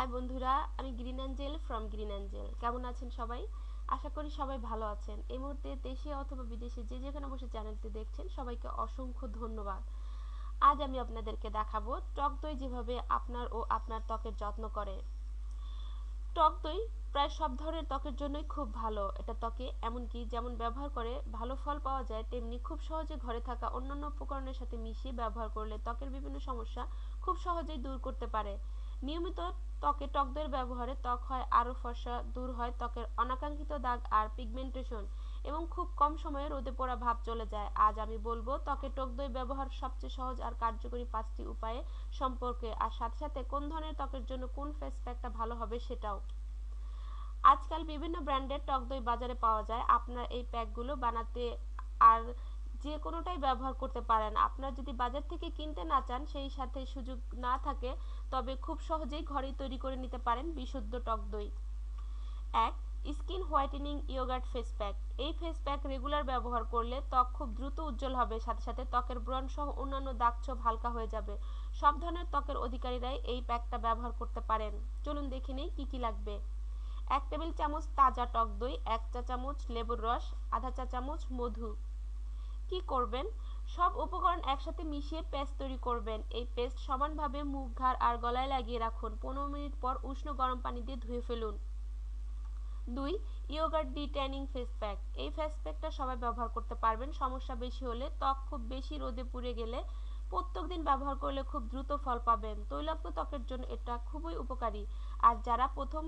High বন্ধুরা, আমি green angel from green angel. কেমন আছেন সবাই? আশা করি সবাই ভালো আছেন। এই মুহূর্তে দেশে অথবা বিদেশে যে যেখানে বসে চ্যানেলটি দেখছেন, সবাইকে অসংখ্য ধন্যবাদ। আজ আমি আপনাদেরকে দেখাবো টক দই যেভাবে আপনার ও আপনার ত্বকের যত্ন করে। টক দই প্রায় সব ধরনের ত্বকের জন্যই খুব ভালো। এটা ত্বকে এমনকি যেমন ব্যবহার করে ভালো ফল পাওয়া যায়, তেমনি খুব সহজে ঘরে থাকা অন্যান্য উপকরণের সাথে মিশিয়ে ব্যবহার করলে ত্বকের বিভিন্ন সমস্যা খুব সহজেই দূর করতে পারে। নিয়মিত ত্বকে টক ব্যবহারে ত্বক হয় আরও ফর্সা, দূর হয়, ত্বকের অনাকাঙ্ক্ষিত দাগ আর পিগমেন্টেশন এবং খুব কম সময়ে রোদে পোড়া ভাব চলে যায়। আজ আমি বলব, ত্বকে টক দই ব্যবহার সবচেয়ে সহজ আর কার্যকরী পাঁচটি উপায়ে সম্পর্কে, আর সাথে সাথে কোন ধরনের ত্বকের জন্য কোন ফেস প্যাকটা ভালো হবে সেটাও। আজকাল বিভিন্ন ব্র্যান্ডের টক দই বাজারে পাওয়া যায়। আপনার এই প্যাকগুলো বানাতে আর যে কোনোটাই ব্যবহার করতে পারেন। আপনার যদি বাজার থেকে কিনতে না চান, সেই সাথে সুযোগ না থাকে, তবে খুব সহজেই ঘরেই তৈরি করে নিতে পারেন বিশুদ্ধ টক দই। এক, skin whitening yogurt face pack. এই ফেস প্যাক রেগুলার ব্যবহার করলে ত্বক খুব দ্রুত উজ্জ্বল হবে। সাথে সাথে ত্বকের ব্রণ সহ অন্যান্য দাগ ছোপ হালকা হয়ে যাবে। সব ধরনের ত্বকের অধিকারীরাই এই প্যাকটা ব্যবহার করতে পারেন। চলুন দেখে নেই কী কী লাগবে। এক টেবিল চামচ তাজা টক দই, এক চা চামচ লেবুর রস, আধা চা চামচ মধু। কি করবেন? সব উপকরণ একসাথে মিশিয়ে পেস্ট তৈরি করবেন। এই পেস্ট সমানভাবে মুখ, ঘাড় আর গলায় লাগিয়ে রাখুন। পনেরো মিনিট পর উষ্ণ গরম পানি দিয়ে ধুয়ে ফেলুন। দুই yogurt de tanning face pack. এই ফেস প্যাকটা সবাই ব্যবহার করতে পারবেন। সমস্যা বেশি হলে ত্বক খুব বেশি রোদে পুড়ে গেলে প্রত্যেক দিন ব্যবহার করলে খুব দ্রুত ফল পাবেন। তৈলাক্ত ত্বকের জন্য এটা খুবই উপকারী। আর যারা প্রথম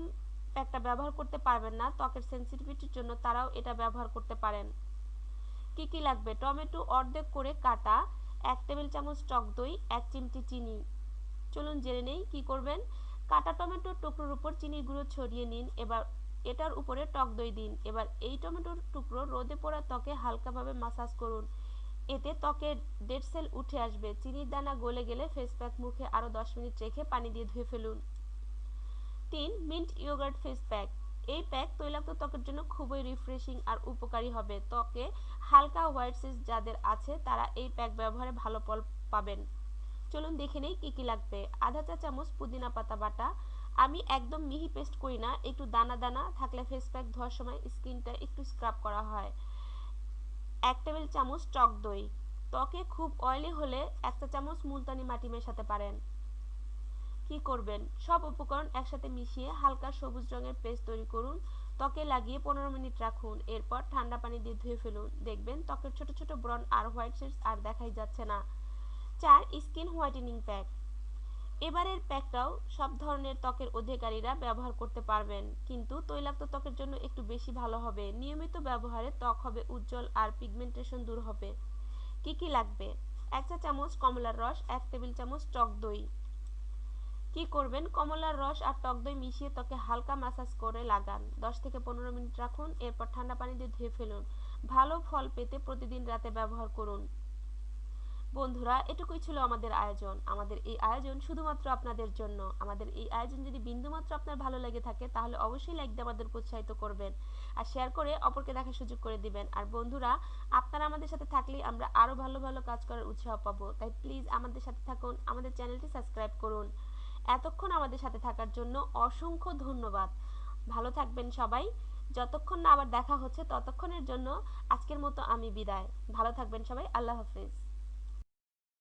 প্যাকটা ব্যবহার করতে পারবেন না, ত্বকের সেন্সিটিভিটির জন্য তারাও এটা ব্যবহার করতে পারেন। কি কি লাগবে? টমেটো অর্ধেক করে কাটা, এক টেবিল চামচ টক দই, এক চিমটি চিনি। চলুন জেনে নেই কি করবেন। কাটা টমেটোর টুকরোর উপর চিনির গুঁড়ো ছড়িয়ে নিন। এবার এটার উপরে টক দই দিন। এবার এই টমেটোর টুকরো রোদে পড়া ত্বকে হালকাভাবে মাসাজ করুন। এতে ত্বকের ডেড সেল উঠে আসবে। চিনির দানা গলে গেলে ফেস প্যাক মুখে আরও দশ মিনিট রেখে পানি দিয়ে ধুয়ে ফেলুন। তিন মিন্ট ইয়োগার্ট ফেস প্যাক এই প্যাক তৈলাক্ত ত্বকের জন্য খুবই রিফ্রেশিং আর উপকারী হবে। ত্বকে হালকা হোয়াইট সিস যাদের আছে, তারা এই প্যাক ব্যবহারে ভালো ফল পাবেন। চলুন দেখে নেই কী কী লাগবে। আধা চা চামচ পুদিনা পাতা বাটা। আমি একদম মিহি পেস্ট করি না, একটু দানা দানা থাকলে ফেস প্যাক ধোয়ার সময় স্কিনটা একটু স্ক্রাব করা হয়। এক টেবিল চামচ টক দই। ত্বকে খুব অয়েলি হলে এক চা চামচ মুলতানি মাটি মেশাতে পারেন। কি করবেন? সব উপকরণ একসাথে মিশিয়ে হালকা সবুজ রঙের পেস্ট তৈরি করুন। ত্বকে লাগিয়ে পনেরো মিনিট রাখুন। এরপর ঠান্ডা পানি দিয়ে ধুয়ে ফেলুন। দেখবেন ত্বকের ছোট ছোট ব্রন আর হোয়াইট সেটস আর দেখাই যাচ্ছে না। চার, স্কিন হোয়াইটেনিং প্যাক। এবারের প্যাকটাও সব ধরনের ত্বকের অধিকারীরা ব্যবহার করতে পারবেন। কিন্তু তৈলাক্ত ত্বকের জন্য একটু বেশি ভালো হবে। নিয়মিত ব্যবহারে ত্বক হবে উজ্জ্বল আর পিগমেন্টেশন দূর হবে। কি কি লাগবে? এক চা চামচ কমলার রস, এক টেবিল চামচ টক দই। কি করবেন? কমলার রস আর টক দই মিশিয়ে ত্বকে হালকা ম্যাসাজ করে লাগান। দশ থেকে পনেরো মিনিট রাখুন, এরপর ঠান্ডা পানি দিয়ে ধুয়ে ফেলুন। ভালো ফল পেতে প্রতিদিন রাতে ব্যবহার করুন। বন্ধুরা, এটুকুই ছিল আমাদের আয়োজন। আমাদের এই আয়োজন শুধুমাত্র আপনাদের জন্য। আমাদের এই আয়োজন যদি বিন্দুমাত্র আপনার ভালো লেগে থাকে, তাহলে অবশ্যই লাইক দিয়ে আমাদের উৎসাহিত করবেন। আর শেয়ার করে অপরকে দেখার সুযোগ করে দিবেন। আর বন্ধুরা, আপনারা আমাদের সাথে থাকলে আমরা আরও ভালো ভালো কাজ করার উৎসাহ পাবো। তাই প্লিজ আমাদের সাথে থাকুন, আমাদের চ্যানেলটি সাবস্ক্রাইব করুন। এতক্ষণ আমাদের সাথে থাকার জন্য অসংখ্য ধন্যবাদ। ভালো থাকবেন সবাই। যতক্ষণ না আবার দেখা হচ্ছে, ততক্ষণের জন্য আজকের মতো আমি বিদায়। ভালো থাকবেন সবাই। আল্লাহ হাফিজ।